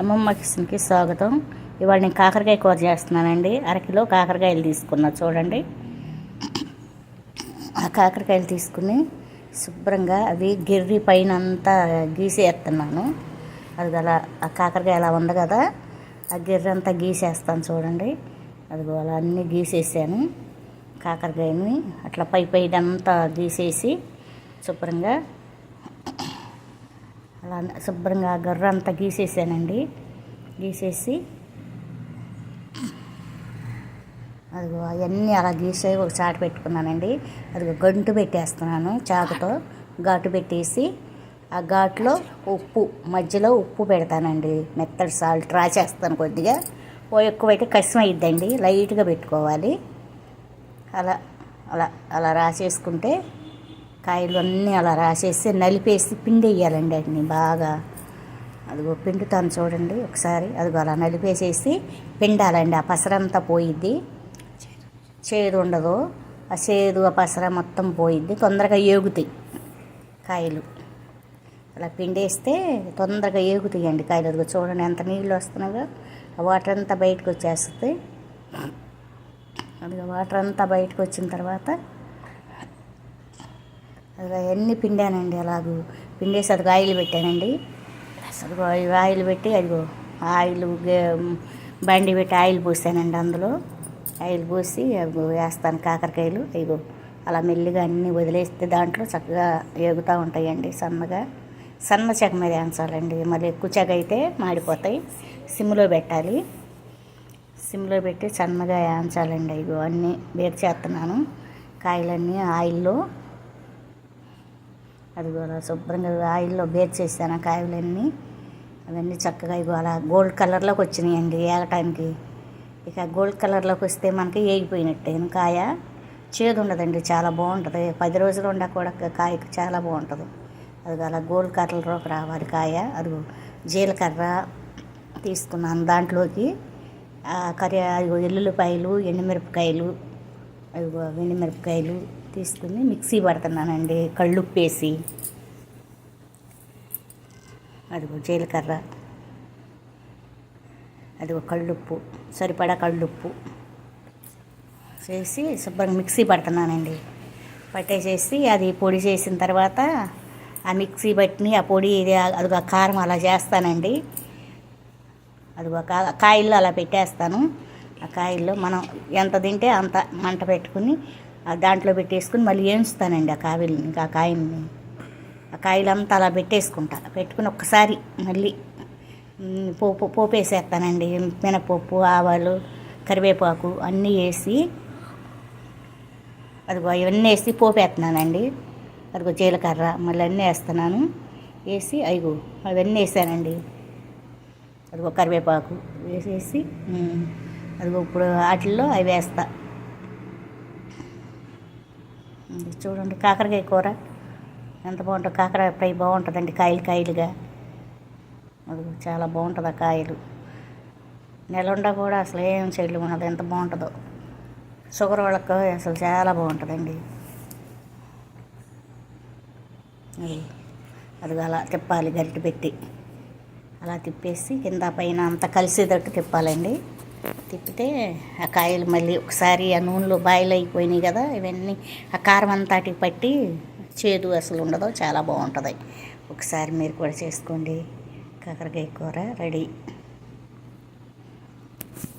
అమ్మమ్మ కిచెన్కి స్వాగతం. ఇవాళ నేను కాకరకాయ కూర చేస్తున్నానండి. అరకిలో కాకరకాయలు తీసుకున్నా చూడండి. ఆ కాకరకాయలు తీసుకుని శుభ్రంగా అవి గిర్రి పైన అంతా గీసేస్తున్నాను. అది అలా ఆ కాకరకాయ అలా ఉంది కదా ఆ గిర్రి అంతా గీసేస్తాను చూడండి. అది అలా అన్నీ గీసేసాను కాకరకాయని. అట్లా పై పైదంతా అంతా గీసేసి శుభ్రంగా అలా శుభ్రంగా గర్ర అంతా గీసేసానండి. గీసేసి అదిగో అవన్నీ అలా గీసే ఒక చాటు పెట్టుకున్నానండి. అదిగో గంటు పెట్టేస్తున్నాను చాకుతో ఘాటు పెట్టేసి ఆ ఘాట్లో ఉప్పు మధ్యలో ఉప్పు పెడతానండి. మెత్తడి సాల్ట్ రాసేస్తాను కొద్దిగా. ఓ ఎక్కువైతే కష్టం అయిద్దండి లైట్గా పెట్టుకోవాలి. అలా అలా అలా రాసేసుకుంటే కాయలు అన్నీ అలా రాసేసి నలిపేసి పిండి వేయాలండి వాటిని బాగా. అదిగో పిండుతాను చూడండి ఒకసారి. అదిగో అలా నలిపేసేసి పిండాలండి. ఆ పసరంతా పోయిద్ది. చేదు ఉండదు. ఆ చేదు ఆ పసర మొత్తం పోయిద్ది. తొందరగా ఏగుతాయి కాయలు. అలా పిండేస్తే తొందరగా ఏగుతాయండి కాయలు. అదిగో చూడండి ఎంత నీళ్ళు వస్తున్నాయో. ఆ వాటర్ అంతా బయటకు వచ్చేస్తుంది. అదిగో వాటర్ అంతా బయటకు వచ్చిన తర్వాత అవన్నీ పిండానండి అలాగూ? పిండేసి అది ఆయిల్ పెట్టానండి. అసలు ఆయిల్ పెట్టి అదిగో ఆయిల్ గే- బండి పెట్టి ఆయిల్ పోసానండి అందులో. ఆయిల్ పోసి వేస్తాను కాకరకాయలు. ఇగో అలా మెల్లిగా అన్నీ వదిలేస్తే దాంట్లో చక్కగా ఎగుతూ ఉంటాయండి సన్నగా. సన్న చెక్క మీద వేయించాలండి. మళ్ళీ ఎక్కువ చెగ అయితే మాడిపోతాయి. సిమ్లో పెట్టాలి. సిమ్లో పెట్టి సన్నగా వేయించాలండి. ఇగో అన్నీ వేరు చేస్తున్నాను. కాయలన్నీ ఆయిల్లో అది కూడా శుభ్రంగా ఆయిల్లో బేర్ చేశాను ఆ కాయలన్నీ. అవన్నీ చక్కగా ఇగో అలా గోల్డ్ కలర్లోకి వచ్చినాయండి ఏగటానికి ఇక గోల్డ్ కలర్లోకి వస్తే మనకి వేగిపోయినట్టే కాయ? చేదు ఉండదండి చాలా బాగుంటుంది. పది రోజులు ఉండా కూడా కాయ చాలా బాగుంటుంది. అది అలా గోల్డ్ కలర్లోకి రావాలి కాయ. అది జీలకర్ర తీసుకున్నాను దాంట్లోకి. కర్రీ ఎల్లుల్లిపాయలు ఎండుమిరపకాయలు ఎండుమిరపకాయలు తీసుకుని మిక్సీ పడుతున్నానండి. కళ్ళుప్పేసి. అదిగో జీలకర్ర. అదిగో కళ్ళుప్పు. సరిపడా కళ్ళుప్పు. చేసి శుభ్రంగా మిక్సీ పడుతున్నానండి. పట్టేసేసి అది పొడి చేసిన తర్వాత ఆ మిక్సీ పట్టిని ఆ పొడి అదిగో కారం అలా చేస్తానండి. అదిగో కా- కాయల్లో అలా పెట్టేస్తాను. ఆ కాయల్లో మనం ఎంత తింటే అంత మంట పెట్టుకుని దాంట్లో పెట్టేసుకుని మళ్ళీ వేయించుతానండి ఆ కావిల్ని ఇంకా ఆ కాయల్ని. ఆ కాయలంతా అలా పెట్టేసుకుంటా. పెట్టుకుని ఒక్కసారి మళ్ళీ పోపు పోపు వేసేస్తానండి మినపప్పు ఆవాలు కరివేపాకు అన్నీ వేసి అదిగో ఇవన్నీ వేసి పోపు వేస్తున్నానండి అదిగో జీలకర్ర మళ్ళీ అన్నీ వేస్తున్నాను. వేసి అయ్యో అవన్నీ వేసానండి. అదిగో కరివేపాకు వేసేసి అదిగో ఇప్పుడు వాటిల్లో అవి వేస్తా. ఇది చూడండి కాకరకాయ కూర. ఎంత బాగుంటుంది. కాకరకాయ ఫ్రై బాగుంటుందండి కాయలు కాయలుగా. అది చాలా బాగుంటుంది ఆ కాయలు. నెలండా కూడా అసలు ఏం చెల్లి ఉన్నది ఎంత బాగుంటుందో. షుగర్ వాళ్ళకు అసలు చాలా బాగుంటుందండి. అది అది అలా తిప్పాలి గరిటె పెట్టి. అలా తిప్పేసి కింద పైన అంతా కలిసేటట్టు తిప్పాలండి. తిప్పితే ఆ కాయలు మళ్ళీ ఒకసారి ఆ నూనెలో బాయిల్ అయిపోయినాయి కదా ఇవన్నీ ఆ కారం అంతాటికి పట్టి చేదు అసలు ఉండదు చాలా బాగుంటుంది. ఒకసారి మీరు కూడా చేసుకోండి. కాకరకాయ కూర రెడీ.